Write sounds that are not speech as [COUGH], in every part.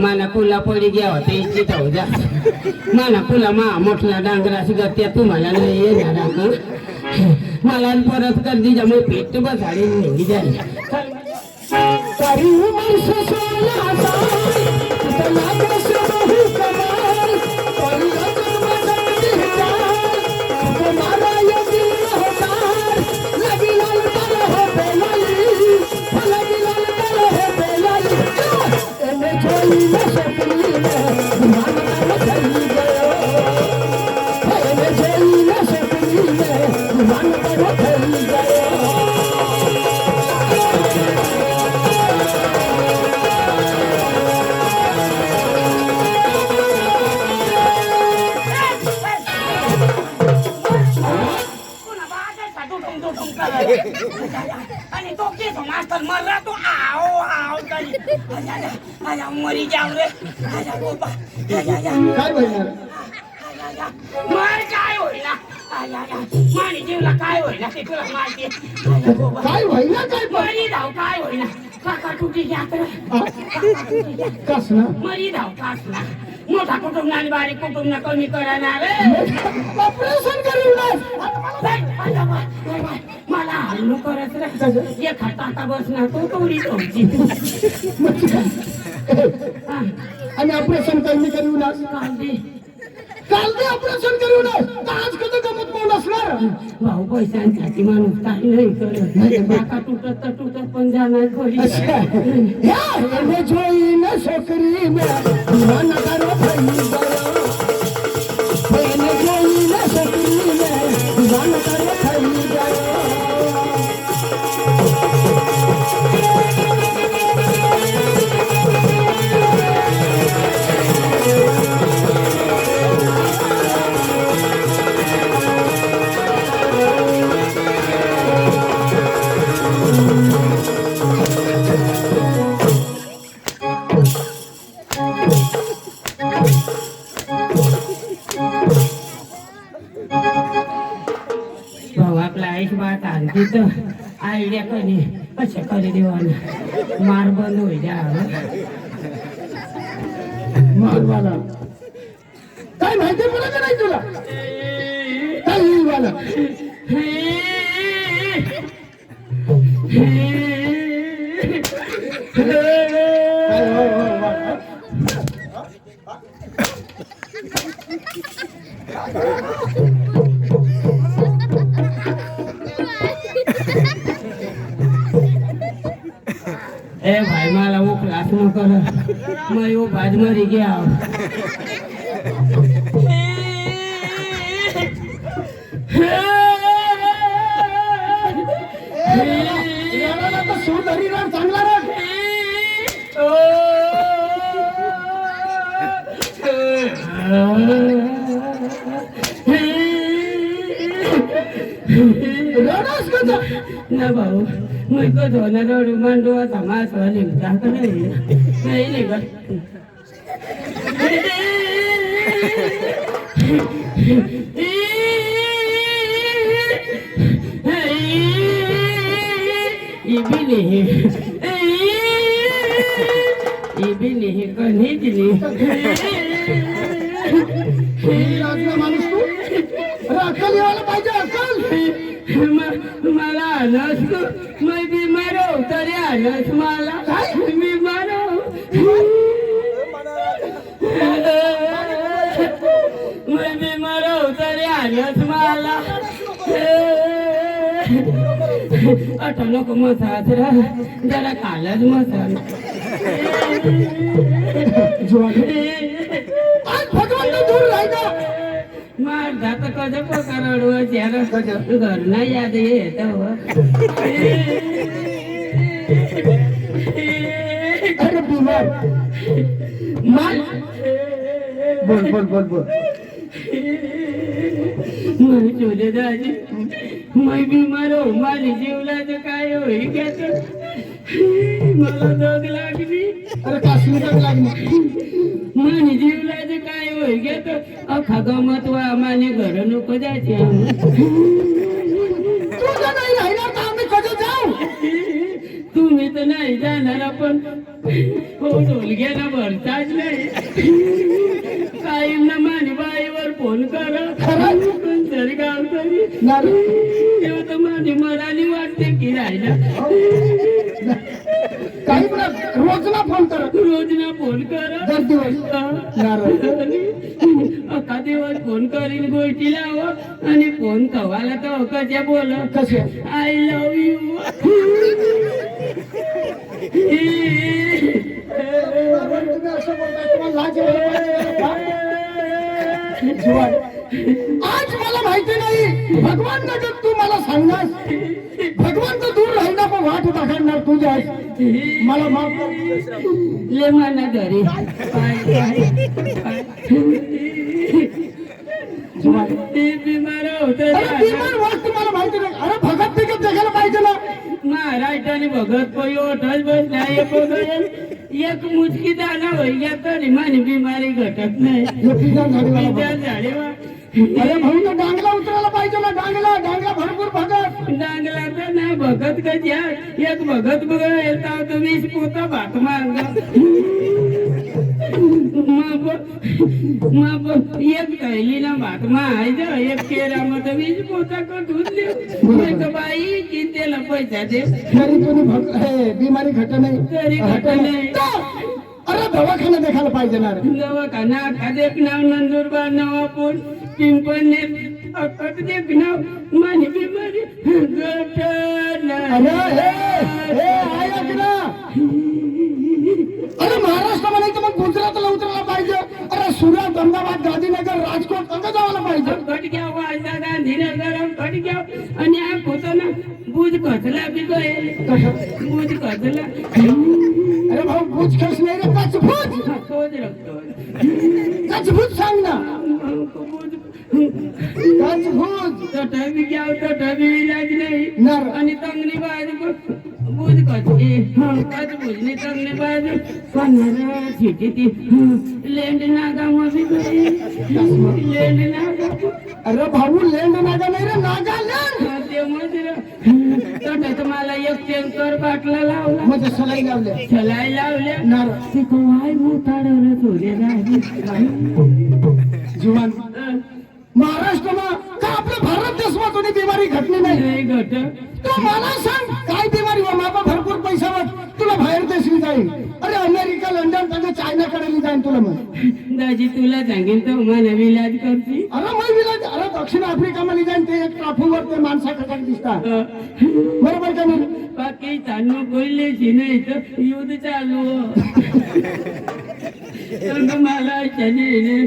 माना कुला पडी घ्यावा ते इच्छित हो जा. माना कुला मा मोठला डांगराशी गत्या तुम्हाला नाही येणार हं? मला परत कर दिजा मग पेट बसाडी निघी जाईल पुन्हा आजा, मरी जाऊ रे आजा, आजा. काय आजा, मर काय होईना? आजा, आजा. माणी जीवला काय होईना? ते तुला माहिती आजा. काय काय मरी धाव काय काका यात्रा मरी धाव कासला मोठा कुटुंब आणि बारीक कुटुंब कमी करणार ऑपरेशन मला हल्लू करत रे एक हाता बसणार तो तोडी तोडची [LAUGHS] आणि ऑपरेशन करणे करू ना. काल ते ऑपरेशन करू ना तर आज कधी गमत कोण असणार भाऊ पैशांसाठी माणूस काही नाही करत बाका तुटत तर तुटत पण जाणार घरी ह्या जोई न सोकरी मन कर भई गयो बात आयडिया कधी? कशा करी देवाना? मार बंद होई द्या. मालवाला काय माहिती मला का नाही तुला? काय ए भाई माला वो क्लास में कर मैं वो बाज मरी गया No, no, no, no, no, no, no, no, no, no, no, वाला काय हो, हो, हो. ए भाई मला वो क्लास न कर मैं वो बाद मरी गया याला तर सूर धरी राग चांगला राग रडास कसा ना भाऊ मैं को धोना रोड मांडो आता मास वाली जात नाही नाही नाही ग इबिली इबिली कणीतली राजला माणूस तू अक्कल यायला पाहिजे अक्कल मला आनस मैं बीमार तरी आनस मला? बीमार मैं बीमार तरी आनस मला. अचानक मसात रा. जरा कालच मसाल માર જાતક જપો કરોડો જ્યારે ઘર ના યાદ એ તો. અરે બીમાર. માર. બોલ બોલ બોલ બોલ. મને જોડે દાજી મય બીમારો મારી જીવલા જકાયો એ કે होईल घ्यायचं मला दोग लागली. अरे काश्मीरात लागणार माझी जीवलाचं काय अखा गमत वा माने घर नको जायचे. जाऊ? तुम्ही तर नाही जाणार आपण. हो ढोलग्याला भरताच नाही काहींना मानी बाईवर फोन करा. की राहिला काही पण रोज ना फोन कर रोज ना फोन करा दर दिवस नारू अका दिवस फोन करीन गोष्टी लाव आणि फोन कवाला तर कशा बोल कसे आय लव्ह यू तुम्ही असं बोलताय तुम्हाला लाज वाटते का? आज मला माहिती नाही भगवान नगर तू मला सांगणार भगवान तर दूर राहिला पण वाट दाखवणार तुझ्या मला माफ कर. ले मला घरी. बिमार होत अरे बिमार वाट तुम्हाला माहिती नाही. अरे भगत बिगत जगायला पाहिजे ना. महाराष्ट्राने भगत पै ओठच बसला एक बघेल एक मुचकी दाना होईल तरी माझी बिमारी घटत नाही. हे अरे भाऊ तर डांगला उतरायला पाहिजे ना डांगला डांगला भरपूर भगत. डांगला तर ना भगत कधी आहे? एक भगत बघ येता तुम्ही पोता भात मारला. एक थैली ना भात मारायचं एक केरा मग वीस पोता कटून देऊ. बाई चिंतेला पैसा दे. तरी तुम्ही बिमारी घट नाही. तरी घट नाही. अरे दवाखाना देखायला पाहिजे ना. दवाखाना नाव नंदुरबार नवापूर. देख नाव माझी बिमारी अरे हे हे ऐक ना अरे महाराष्ट्र म्हणायचं मग गुजरातला उतरायला पाहिजे. अरे सुरत अहमदाबाद गांधीनगर राजकोट कसं जायला पाहिजे. कट घ्या वाजता गांधीनगर कट घ्या आणि हा होतो ना बुज कचला बी गए बुज कचला अरे भाऊ भूज खस नाही रे? कच भूज तोच रखतो कच भूज सांग ना. कच भूज तटावी घ्या तटावी इलाज नाही नर. आणि चांगली बाजू कचली कच बुजली चांगली बाजू. पन्नास छिटी ती लेंड नागा मध्ये लेंड नागा अरे भाऊ लेंड नागा नाही रे नागा लेंड. ते मजर तटात मला एक टँकर बाटला लावला. म्हणजे सलाई लावले चलाई लावल्या. नर. ते कवाय मोताडवर थोडे जीवन. महाराष्ट्रमा देशमा कोणी बिमारी घटली नाही. घट तू मला सांग काय बिमारी वा मापा भरपूर पैशावर तुला बाहेर देशली जाईल. अरे अमेरिका लंडन त्यांना चायनाकडे जाईन तुला मग. दाजी तुला सांगेन तो मला विलाज करती. अरे मग विलाज अरे दक्षिण आफ्रिका मध्ये जाईन ते एक ट्राफीवर ते माणसाकडे दिसतात. बरोबर का नाही? पाकिस्तान कोल्हेची नाही तर युद्ध चालू. मला शनी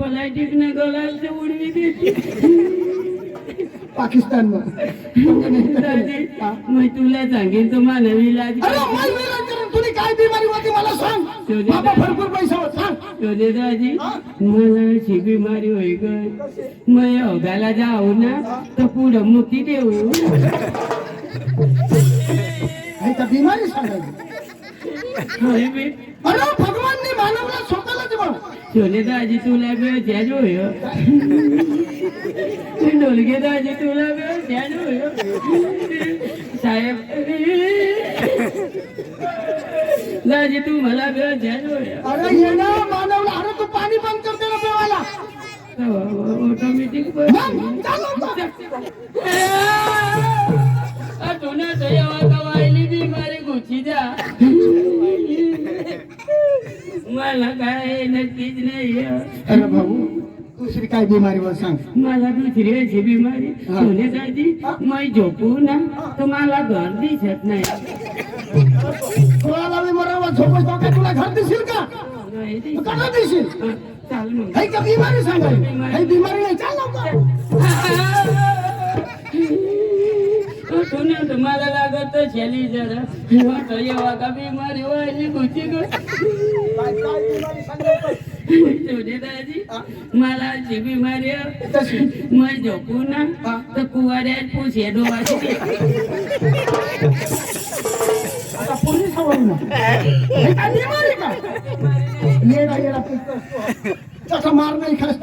पलायटिक न. गोलाल उडवी देते. पाकिस्तान दादी मग तुला सांगेन तो मला विलाज अरे मग विलाज करून तुला काय बिमारी होती मला सांग बाबा भरपूर पैशावर सांग शोधे दाजी मला अशी बिमारी होई ग मग अवघाला जाऊ ना तर पुढं मुक्ती देऊ हे तर बिमारी सांगायची होय बे. अरे भगवानने मानवला स्वतःलाच बघ छोले दाजी तुला वेळ द्याज होय ढोलगे दाजी तुला साहेब दाजी तू मला अरे ये ना मानवला. अरे तू पाणी बंद करते ना पेवायला. ऑटोमॅटिक मग, चाल लवकर. तुला दयावा कवायली बिमारी घुची जा? [LAUGHS] मला काय नक्कीच नाही. अरे भाऊ दुसरी काय बिमारीवर सांग मला दुसरी अशी बिमारी हा. होण्यासाठी मी झोपू ना तर मला घर दिसत नाही तुला बी मरावा झोपच का तुला घर दिसेल का नाही तू दिसत. कसा दिसेल हा, चाल मग काही का बिमारी सांगायची काही बिमारी नाही चाल लवकर तुला तुम्हाला लागत शेली जरा वाटं येवा का बिमारी व्हायची घुची गो तुझे दाजी मला अशी बिमारी मग झोपू ना तर कुवाऱ्यात पुसे डोळा पोलीस मार नाही खास